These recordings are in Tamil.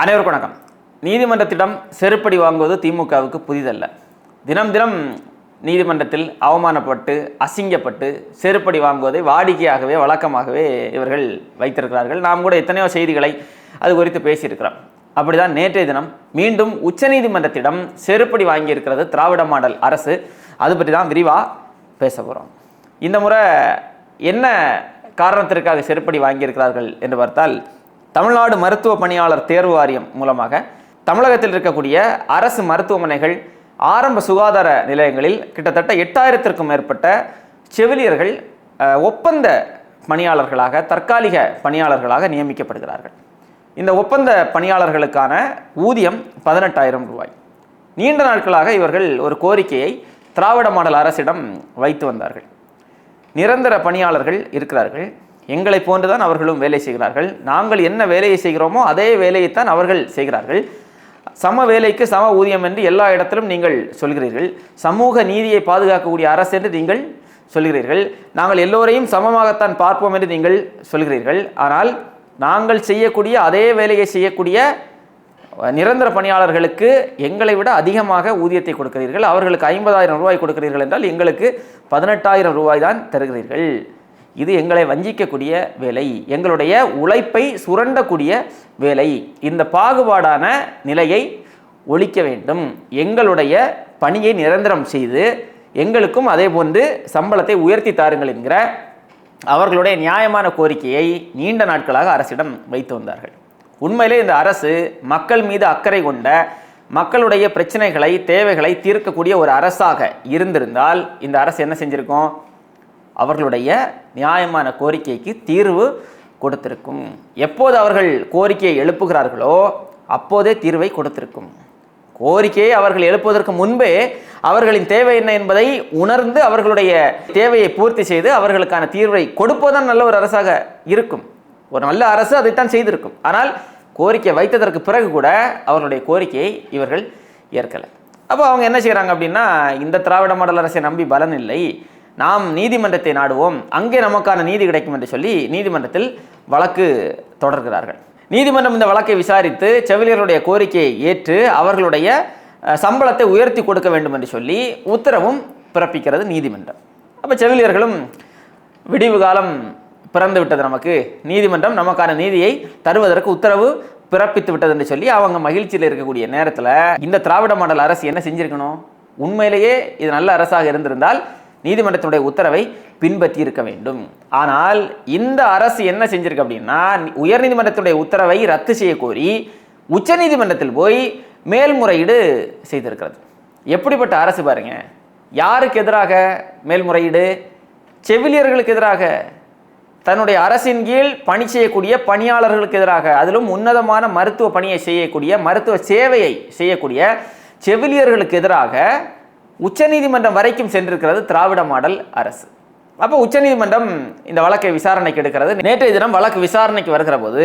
அனைவருக்கும் வணக்கம். நீதிமன்றத்திடம் செருப்படி வாங்குவது திமுகவுக்கு புதிதல்ல. தினம் தினம் நீதிமன்றத்தில் அவமானப்பட்டு அசிங்கப்பட்டு செருப்படி வாங்குவதை வாடிக்கையாகவே வழக்கமாகவே இவர்கள் வைத்திருக்கிறார்கள். நாம் கூட எத்தனையோ செய்திகளை அது குறித்து பேசியிருக்கிறோம். அப்படிதான் நேற்றைய தினம் மீண்டும் உச்சநீதிமன்றத்திடம் செருப்படி வாங்கியிருக்கிறது திராவிட மாடல் அரசு. அது பற்றி தான் விரிவாக பேச போகிறோம் இந்த முறை என்ன காரணத்திற்காக செருப்படி வாங்கியிருக்கிறார்கள் என்று பார்த்தால் தமிழ்நாடு மருத்துவ பணியாளர் தேர்வு வாரியம் மூலமாக தமிழகத்தில் இருக்கக்கூடிய அரசு மருத்துவமனைகள் ஆரம்ப சுகாதார நிலையங்களில் கிட்டத்தட்ட எட்டாயிரத்திற்கும் மேற்பட்ட செவிலியர்கள் ஒப்பந்த பணியாளர்களாக தற்காலிக பணியாளர்களாக நியமிக்கப்படுகிறார்கள். இந்த ஒப்பந்த பணியாளர்களுக்கான ஊதியம் பதினெட்டாயிரம் ரூபாய். நீண்ட நாட்களாக இவர்கள் ஒரு கோரிக்கையை திராவிட மாடல் அரசிடம் வைத்து வந்தார்கள். நிரந்தர பணியாளர்கள் இருக்கிறார்கள். எங்களை போன்றுதான் அவர்களும் வேலை செய்கிறார்கள். நாங்கள் என்ன வேலையை செய்கிறோமோ அதே வேலையைத்தான் அவர்கள் செய்கிறார்கள். சம வேலைக்கு சம ஊதியம் என்று எல்லா இடத்திலும் நீங்கள் சொல்கிறீர்கள். சமூக நீதியை பாதுகாக்கக்கூடிய அரசு என்று நீங்கள் சொல்கிறீர்கள். நாங்கள் எல்லோரையும் சமமாகத்தான் பார்ப்போம் என்று நீங்கள் சொல்கிறீர்கள். ஆனால் நாங்கள் செய்யக்கூடிய அதே வேலையை செய்யக்கூடிய நிரந்தர பணியாளர்களுக்கு எங்களை விட அதிகமாக ஊதியத்தை கொடுக்கிறீர்கள். அவர்களுக்கு ஐம்பதாயிரம் ரூபாய் கொடுக்கிறீர்கள் என்றால் எங்களுக்கு பதினெட்டாயிரம் ரூபாய் தான் தருகிறீர்கள். இது எங்களை வஞ்சிக்கக்கூடிய வேலை. எங்களுடைய உழைப்பை சுரண்டக்கூடிய வேலை. இந்த பாகுபாடான நிலையை ஒழிக்க வேண்டும். எங்களுடைய பணியை நிரந்தரம் செய்து எங்களுக்கும் அதே போன்று சம்பளத்தை உயர்த்தி தாருங்கள் என்கிற அவர்களுடைய நியாயமான கோரிக்கையை நீண்ட நாட்களாக அரசிடம் வைத்து வந்தார்கள். உண்மையிலே இந்த அரசு மக்கள் மீது அக்கறை கொண்ட மக்களுடைய பிரச்சனைகளை தேவைகளை தீர்க்கக்கூடிய ஒரு அரசாக இருந்திருந்தால் இந்த அரசு என்ன செஞ்சுருக்கோம்? அவர்களுடைய நியாயமான கோரிக்கைக்கு தீர்வு கொடுத்திருக்கும். எப்போது அவர்கள் கோரிக்கையை எழுப்புகிறார்களோ அப்போதே தீர்வை கொடுத்திருக்கும். கோரிக்கையை அவர்கள் எழுப்புவதற்கு முன்பே அவர்களின் தேவை என்ன என்பதை உணர்ந்து அவர்களுடைய தேவையை பூர்த்தி செய்து அவர்களுக்கான தீர்வை கொடுப்பதுதான் நல்ல ஒரு அரசாக இருக்கும். ஒரு நல்ல அரசு அதைத்தான் செய்திருக்கும். ஆனால் கோரிக்கை வைத்ததற்கு பிறகு கூட அவர்களுடைய கோரிக்கையை இவர்கள் ஏற்கலை. அப்போ அவங்க என்ன செய்கிறாங்க அப்படின்னா இந்த திராவிட மாடல் அரசை நம்பி பலன் இல்லை. நாம் நீதிமன்றத்தை நாடுவோம் அங்கே நமக்கான நீதி கிடைக்கும் என்று சொல்லி நீதிமன்றத்தில் வழக்கு தொடர்கிறார்கள். நீதிமன்றம் இந்த வழக்கை விசாரித்து செவிலியர்களுடைய கோரிக்கையை ஏற்று அவர்களுடைய சம்பளத்தை உயர்த்தி கொடுக்க வேண்டும் என்று சொல்லி உத்தரவும் பிறப்பிக்கிறது நீதிமன்றம். அப்போ செவிலியர்களும் விடிவு காலம் பிறந்து விட்டது நமக்கு. நீதிமன்றம் நமக்கான நீதியை தருவதற்கு உத்தரவு பிறப்பித்து விட்டது என்று சொல்லி அவங்க மகிழ்ச்சியில் இருக்கக்கூடிய நேரத்தில் இந்த திராவிட மாடல் அரசு என்ன செஞ்சிருக்கணும்? உண்மையிலேயே இது நல்ல அரசாக இருந்திருந்தால் நீதிமன்றத்தினுடைய உத்தரவை பின்பற்றி இருக்க வேண்டும். ஆனால் இந்த அரசு என்ன செஞ்சிருக்கு அப்படின்னா உயர்நீதிமன்றத்துடைய உத்தரவை ரத்து செய்ய கோரி உச்சநீதிமன்றத்தில் போய் மேல்முறையீடு செய்திருக்கிறது. எப்படிப்பட்ட அரசு பாருங்க. யாருக்கு எதிராக மேல்முறையீடு? செவிலியர்களுக்கு எதிராக. தன்னுடைய அரசின் கீழ் பணி செய்யக்கூடிய பணியாளர்களுக்கு எதிராக. அதிலும் உன்னதமான மருத்துவ பணியை செய்யக்கூடிய மருத்துவ சேவையை செய்யக்கூடிய செவிலியர்களுக்கு எதிராக உச்சநீதிமன்றம் வரைக்கும் சென்றிருக்கிறது திராவிட மாடல் அரசு. அப்போ உச்சநீதிமன்றம் இந்த வழக்கை விசாரணைக்கு எடுக்கிறது. நேற்றைய தினம் வழக்கு விசாரணைக்கு வருகிற போது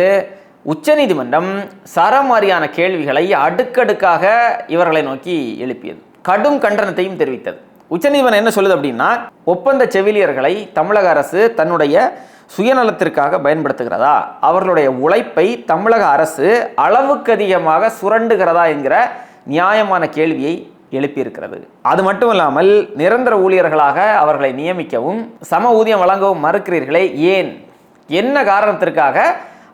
உச்சநீதிமன்றம் சரமாரியான கேள்விகளை அடுக்கடுக்காக இவர்களை நோக்கி எழுப்பியது. கடும் கண்டனத்தையும் தெரிவித்தது. உச்சநீதிமன்றம் என்ன சொல்லுது அப்படின்னா ஒப்பந்த செவிலியர்களை தமிழக அரசு தன்னுடைய சுயநலத்திற்காக பயன்படுத்துகிறதா? அவர்களுடைய உழைப்பை தமிழக அரசு அளவுக்கு அதிகமாக சுரண்டுகிறதா என்கிற நியாயமான கேள்வியை எழுப்பியிருக்கிறது. அது மட்டும் இல்லாமல் நிரந்தர ஊழியர்களாக அவர்களை நியமிக்கவும் சம ஊதியம் வழங்கவும் மறுக்கிறீர்களே ஏன்? என்ன காரணத்திற்காக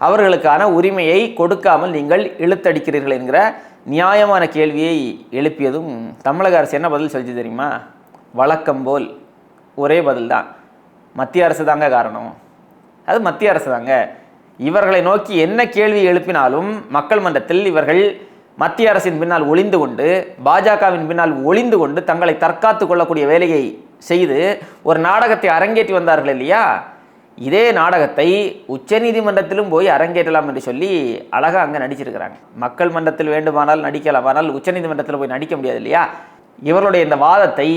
அவர்களுக்கான உரிமையை கொடுக்காமல் நீங்கள் இழுத்தடிக்கிறீர்கள் என்கிற நியாயமான கேள்வியை எழுப்பியதும் தமிழக அரசு என்ன பதில் சொல்லிச்சு தெரியுமா? வழக்கம் போல். ஒரே பதில் தான் மத்திய அரசு தாங்க காரணம். அது மத்திய அரசு தாங்க. இவர்களை நோக்கி என்ன கேள்வி எழுப்பினாலும் மக்கள் மன்றத்தில் இவர்கள் மத்திய அரசின் பின்னால் ஒளிந்து கொண்டு பாஜகவின் பின்னால் ஒளிந்து கொண்டு தங்களை தற்காத்து கொள்ளக்கூடிய வேலையை செய்து ஒரு நாடகத்தை அரங்கேற்றி வந்தார்கள் இல்லையா? இதே நாடகத்தை உச்சநீதிமன்றத்திலும் போய் அரங்கேற்றலாம் என்று சொல்லி அழகாக அங்கே நடிச்சிருக்கிறாங்க. மக்கள் மன்றத்தில் வேண்டுமானால் நடிக்கலாம் ஆனால் உச்சநீதிமன்றத்தில் போய் நடிக்க முடியாது இல்லையா? இவர்களுடைய இந்த வாதத்தை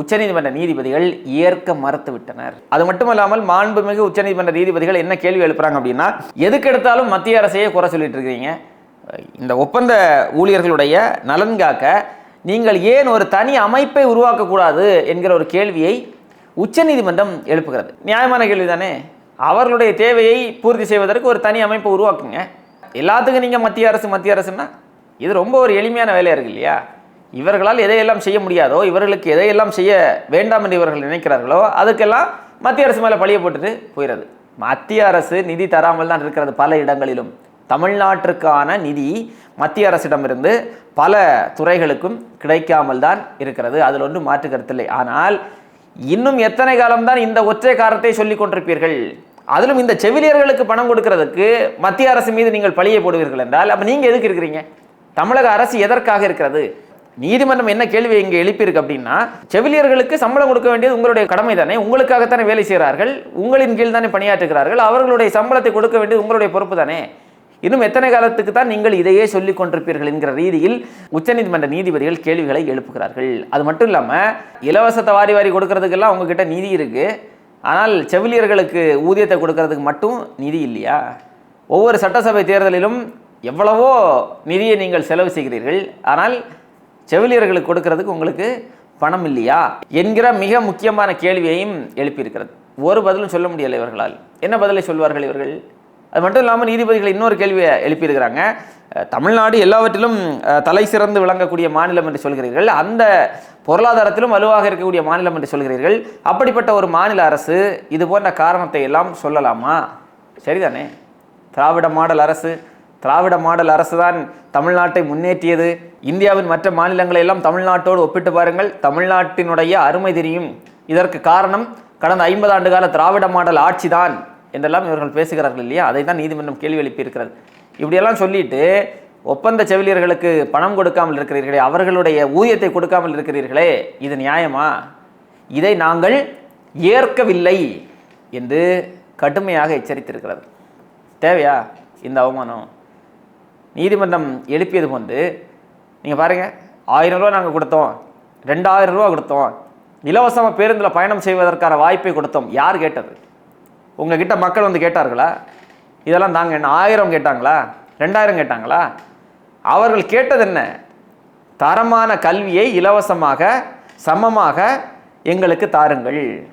உச்சநீதிமன்ற நீதிபதிகள் ஏற்க மறுத்து விட்டனர் அது மட்டுமல்லாமல் மாண்புமிகு உச்சநீதிமன்ற நீதிபதிகள் என்ன கேள்வி எழுப்புறாங்க அப்படின்னா எதுக்கு எடுத்தாலும் மத்திய அரசையே குறை சொல்லிட்டு இருக்கிறீங்க. இந்த ஒப்பந்த ஊழியர்களுடைய நலன் காக்க நீங்கள் ஏன் ஒரு தனி அமைப்பை உருவாக்கக்கூடாது என்கிற ஒரு கேள்வியை உச்சநீதிமன்றம் எழுப்புகிறது. நியாயமான கேள்வி தானே அவர்களுடைய தேவையை பூர்த்தி செய்வதற்கு ஒரு தனி அமைப்பை உருவாக்குங்க. எல்லாத்துக்கும் நீங்கள் மத்திய அரசு மத்திய அரசுன்னா இது ரொம்ப ஒரு எளிமையான வேலையாக இருக்கு இல்லையா? இவர்களால் எதையெல்லாம் செய்ய முடியாதோ இவர்களுக்கு எதையெல்லாம் செய்ய வேண்டாம் என்று இவர்கள் நினைக்கிறார்களோ அதுக்கெல்லாம் மத்திய அரசு மேலே பழிய போட்டுட்டு போயிடுறது மத்திய அரசு நிதி தராமல் தான் இருக்கிறது பல இடங்களிலும். தமிழ்நாட்டிற்கான நிதி மத்திய அரசிடமிருந்து பல துறைகளுக்கும் கிடைக்காமல் தான் இருக்கிறது. அதில் ஒன்றும் மாற்று கருத்தில்லை ஆனால் இன்னும் எத்தனை காலம்தான் இந்த ஒற்றை காரணத்தை சொல்லிக் கொண்டிருப்பீர்கள்? அதிலும் இந்த செவிலியர்களுக்கு பணம் கொடுக்கிறதுக்கு மத்திய அரசு மீது நீங்கள் பழியை போடுவீர்கள் என்றால் அப்போ நீங்கள் எதுக்கு இருக்கிறீங்க? தமிழக அரசு எதற்காக இருக்கிறது? நீதிமன்றம் என்ன கேள்வி இங்கே எழுப்பியிருக்கு அப்படின்னா செவிலியர்களுக்கு சம்பளம் கொடுக்க வேண்டியது உங்களுடைய கடமை தானே உங்களுக்காகத்தானே வேலை செய்கிறார்கள் உங்களின் கீழ் தானே பணியாற்றுகிறார்கள் அவர்களுடைய சம்பளத்தை கொடுக்க வேண்டியது உங்களுடைய பொறுப்பு தானே. இன்னும் எத்தனை காலத்துக்கு தான் நீங்கள் இதையே சொல்லிக் கொண்டிருப்பீர்கள் என்கிற ரீதியில் உச்சநீதிமன்ற நீதிபதிகள் கேள்விகளை எழுப்புகிறார்கள். அது மட்டும் இல்லாமல் இலவசத்தை வாரி வாரி கொடுக்கறதுக்கெல்லாம் உங்ககிட்ட நிதி இருக்கு. ஆனால் செவிலியர்களுக்கு ஊதியத்தை கொடுக்கறதுக்கு மட்டும் நிதி இல்லையா? ஒவ்வொரு சட்டசபை தேர்தலிலும் எவ்வளவோ நிதியை நீங்கள் செலவு செய்கிறீர்கள். ஆனால் செவிலியர்களுக்கு கொடுக்கறதுக்கு உங்களுக்கு பணம் இல்லையா? என்கிற மிக முக்கியமான கேள்வியையும் எழுப்பியிருக்கிறது. ஒரு பதிலும் சொல்ல முடியலை இவர்களால். என்ன பதிலை சொல்வார்கள் இவர்கள்? அது மட்டும் இல்லாமல் நீதிபதிகள் இன்னொரு கேள்வியை எழுப்பியிருக்கிறாங்க. தமிழ்நாடு எல்லாவற்றிலும் தலை சிறந்து விளங்கக்கூடிய மாநிலம் என்று சொல்கிறீர்கள். அந்த பொருளாதாரத்திலும் வலுவாக இருக்கக்கூடிய மாநிலம் என்று சொல்கிறீர்கள். அப்படிப்பட்ட ஒரு மாநில அரசு இது போன்ற காரணத்தை எல்லாம் சொல்லலாமா? சரிதானே? திராவிட மாடல் அரசு திராவிட மாடல் அரசு தான் தமிழ்நாட்டை முன்னேற்றியது. இந்தியாவின் மற்ற மாநிலங்களை எல்லாம் தமிழ்நாட்டோடு ஒப்பிட்டு பாருங்கள். தமிழ்நாட்டினுடைய அருமை தெரியும். இதற்கு காரணம் கடந்த ஐம்பது ஆண்டு கால திராவிட மாடல் ஆட்சி தான் என்றெல்லாம் இவர்கள் பேசுகிறார்கள் இல்லையா? அதை தான் நீதிமன்றம் கேள்வி எழுப்பியிருக்கிறது. இப்படியெல்லாம் சொல்லிட்டு ஒப்பந்த செவிலியர்களுக்கு பணம் கொடுக்காமல் இருக்கிறீர்களே அவர்களுடைய ஊதியத்தை கொடுக்காமல் இருக்கிறீர்களே இது நியாயமா? இதை நாங்கள் ஏற்கவில்லை என்று கடுமையாக எச்சரித்திருக்கிறது. தேவையா இந்த அவமானம்? நீதிமன்றம் எழுப்பியது போன்று நீங்கள் பாருங்கள் ஆயிரம் ரூபா நாங்கள் கொடுத்தோம் ரெண்டாயிரம் ரூபா கொடுத்தோம் இலவசமாக பேருந்தில் பயணம் செய்வதற்கான வாய்ப்பை கொடுத்தோம். யார் கேட்டது? உங்ககிட்ட மக்கள் வந்து கேட்டார்களா? இதெல்லாம் தாங்க என்ன ஆயிரம் கேட்டாங்களா? ரெண்டாயிரம் கேட்டாங்களா? அவர்கள் கேட்டது என்ன? தரமான கல்வியை இலவசமாக சமமாக எங்களுக்கு தாருங்கள்.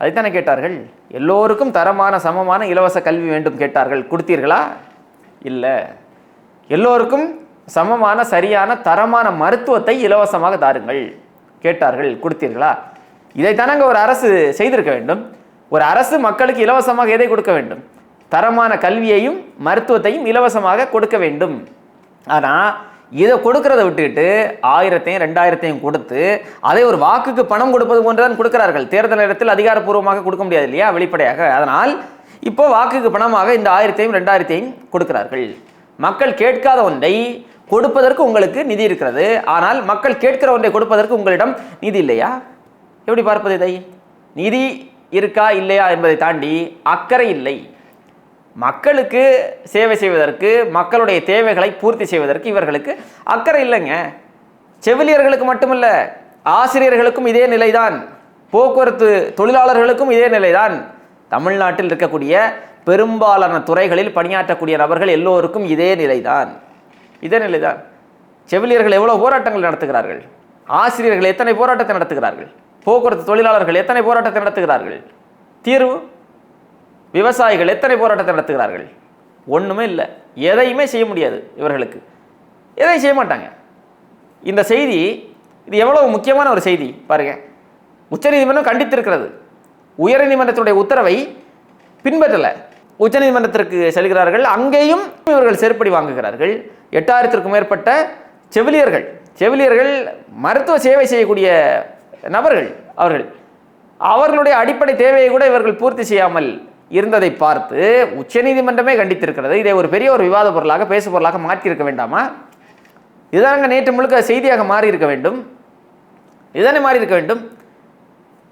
அதைத்தானே கேட்டார்கள்? எல்லோருக்கும் தரமான சமமான இலவச கல்வி வேண்டும் கேட்டார்கள். கொடுத்தீர்களா? இல்லை. எல்லோருக்கும் சமமான சரியான தரமான மருத்துவத்தை இலவசமாக தாருங்கள். கேட்டார்கள். கொடுத்தீர்களா? இதைத்தானங்க ஒரு அரசு செய்திருக்க வேண்டும். ஒரு அரசு மக்களுக்கு இலவசமாக எதை கொடுக்க வேண்டும்? தரமான கல்வியையும் மருத்துவத்தையும் இலவசமாக கொடுக்க வேண்டும். ஆனால் இதை கொடுக்கறத விட்டுக்கிட்டு ஆயிரத்தையும் ரெண்டாயிரத்தையும் கொடுத்து அதை ஒரு வாக்குக்கு பணம் கொடுப்பது போன்று தான் கொடுக்கிறார்கள். தேர்தல் நேரத்தில் அதிகாரப்பூர்வமாக கொடுக்க முடியாது இல்லையா? வெளிப்படையாக. அதனால் இப்போ வாக்குக்கு பணமாக இந்த ஆயிரத்தையும் ரெண்டாயிரத்தையும் கொடுக்கிறார்கள். மக்கள் கேட்காத ஒன்றை கொடுப்பதற்கு உங்களுக்கு நிதி இருக்கிறது. ஆனால் மக்கள் கேட்கிற ஒன்றை கொடுப்பதற்கு உங்களிடம் நிதி இல்லையா? எப்படி பார்ப்பது இதை? நிதி இருக்கா இல்லையா என்பதை தாண்டி அக்கறை இல்லை. மக்களுக்கு சேவை செய்வதற்கு மக்களுடைய தேவைகளை பூர்த்தி செய்வதற்கு இவர்களுக்கு அக்கறை இல்லைங்க. செவிலியர்களுக்கு மட்டுமல்ல ஆசிரியர்களுக்கும் இதே நிலைதான். போக்குவரத்து தொழிலாளர்களுக்கும் இதே நிலைதான். தமிழ்நாட்டில் இருக்கக்கூடிய பெரும்பாலான துறைகளில் பணியாற்றக்கூடிய நபர்கள் எல்லோருக்கும் இதே நிலைதான். இதே நிலைதான். செவிலியர்கள் எவ்வளோ போராட்டங்கள் நடத்துகிறார்கள்? ஆசிரியர்கள் எத்தனை போராட்டத்தை நடத்துகிறார்கள்? போக்குவரத்து தொழிலாளர்கள் எத்தனை போராட்டத்தை நடத்துகிறார்கள்? தீர்வு? விவசாயிகள் எத்தனை போராட்டத்தை நடத்துகிறார்கள்? ஒன்றுமே இல்லை. எதையுமே செய்ய முடியாது இவர்களுக்கு. எதையும் செய்ய மாட்டாங்க? இந்த செய்தி இது எவ்வளவு முக்கியமான ஒரு செய்தி பாருங்க. உச்சநீதிமன்றம் கண்டித்திருக்கிறது. உயர்நீதிமன்றத்தினுடைய உத்தரவை பின்பற்றலை. உச்சநீதிமன்றத்திற்கு செல்கிறார்கள். அங்கேயும் இவர்கள் செருப்படி வாங்குகிறார்கள். எட்டாயிரத்திற்கும் மேற்பட்ட செவிலியர்கள் செவிலியர்கள் மருத்துவ சேவை செய்யக்கூடிய நபர்கள் அவர்கள். அவர்களுடைய அடிப்படை தேவையை கூட இவர்கள் பூர்த்தி செய்யாமல் இருந்ததை பார்த்து உச்சநீதிமன்றமே கண்டித்திருக்கிறது. இதை ஒரு பெரிய ஒரு விவாத பொருளாக பேசு பொருளாக மாற்றியிருக்க வேண்டாமா? இதுதாங்க நேற்று முழுக்க செய்தியாக மாறி இருக்க வேண்டும். இதுதானே மாறி இருக்க வேண்டும்?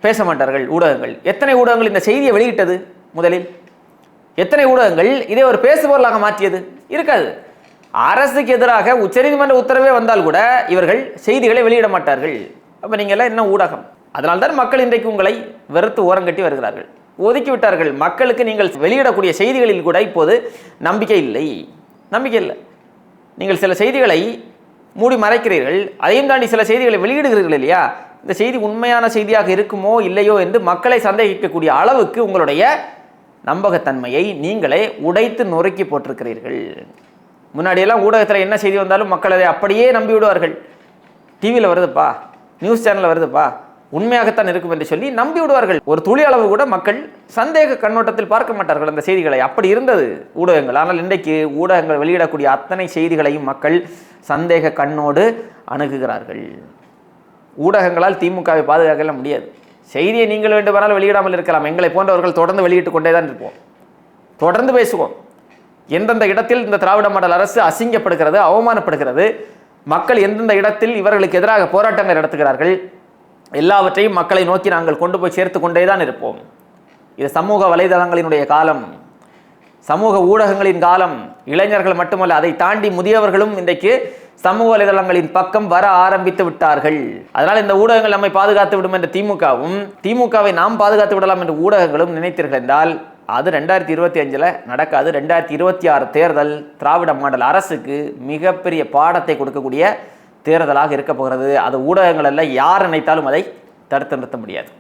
பேச மாட்டார்கள் ஊடகங்கள். எத்தனை ஊடகங்கள் இந்த செய்தியை வெளியிட்டது முதலில்? எத்தனை ஊடகங்கள் இதை ஒரு பேசு பொருளாக மாற்றியது? இருக்காது. அரசுக்கு எதிராக உச்சநீதிமன்ற உத்தரவே வந்தால் கூட இவர்கள் செய்திகளை வெளியிட மாட்டார்கள். அப்போ நீங்கள் எல்லாம் என்ன ஊடகம்? அதனால்தான் மக்கள் இன்றைக்கு உங்களை வெறுத்து ஓரங்கட்டி வருகிறார்கள். ஒதுக்கிவிட்டார்கள் மக்களுக்கு நீங்கள் வெளியிடக்கூடிய செய்திகளில் கூட இப்போது நம்பிக்கை இல்லை. நம்பிக்கை இல்லை. நீங்கள் சில செய்திகளை மூடி மறைக்கிறீர்கள். அதையும் தாண்டி சில செய்திகளை வெளியிடுகிறீர்கள் இல்லையா? இந்த செய்தி உண்மையான செய்தியாக இருக்குமோ இல்லையோ என்று மக்களை சந்தேகிக்கக்கூடிய அளவுக்கு உங்களுடைய நம்பகத்தன்மையை நீங்களே உடைத்து நொறுக்கி போட்டிருக்கிறீர்கள். முன்னாடியெல்லாம் ஊடகத்தில் என்ன செய்தி வந்தாலும் மக்கள் அதை அப்படியே நம்பி விடுவார்கள் டிவியில் வருதுப்பா. நியூஸ் சேனலில் வருதுப்பா. உண்மையாகத்தான் இருக்கும் என்று சொல்லி நம்பி விடுவார்கள். ஒரு துளி அளவு கூட மக்கள் சந்தேக கண்ணோட்டத்தில் பார்க்க மாட்டார்கள் அந்த செய்திகளை. அப்படி இருந்தது. ஊடகங்கள். ஆனால் இன்றைக்கு ஊடகங்கள் வெளியிடக்கூடிய அத்தனை செய்திகளையும் மக்கள் சந்தேக கண்ணோடு அணுகுகிறார்கள். ஊடகங்களால் திமுகவை பாதுகாக்க முடியாது. செய்தியை நீங்கள் வேண்டுமானால் வெளியிடாமல் இருக்கலாம். எங்களை போன்றவர்கள் தொடர்ந்து வெளியிட்டு கொண்டே தான் இருப்போம். தொடர்ந்து பேசுவோம். எந்தெந்த இடத்தில் இந்த திராவிட மாடல் அரசு அசிங்கப்படுகிறது அவமானப்படுகிறது மக்கள் எந்தெந்த இடத்தில் இவர்களுக்கு எதிராக போராட்டங்கள் நடத்துகிறார்கள் எல்லாவற்றையும் மக்களை நோக்கி நாங்கள் கொண்டு போய் சேர்த்து கொண்டே தான் இருப்போம். இது சமூக வலைதளங்களினுடைய காலம். சமூக ஊடகங்களின் காலம். இளைஞர்கள் மட்டுமல்ல அதை தாண்டி முதியவர்களும் இன்றைக்கு சமூக வலைதளங்களின் பக்கம் வர ஆரம்பித்து விட்டார்கள். அதனால் இந்த ஊடகங்கள் நம்மை பாதுகாத்து விடும் என்ற திமுகவும் திமுகவை நாம் பாதுகாத்து விடலாம் என்று ஊடகங்களும் நினைத்தீர்கள் என்றால் அது ரெண்டாயிரத்தி இருபத்தி அஞ்சில் நடக்காது. ரெண்டாயிரத்தி இருபத்தி ஆறு தேர்தல் திராவிட மாடல் அரசுக்கு மிகப்பெரிய பாடத்தை கொடுக்கக்கூடிய தேர்தலாக இருக்க போகிறது அது ஊடகங்கள் எல்லாம் யார் நினைத்தாலும் அதை தடுத்து நிறுத்த முடியாது.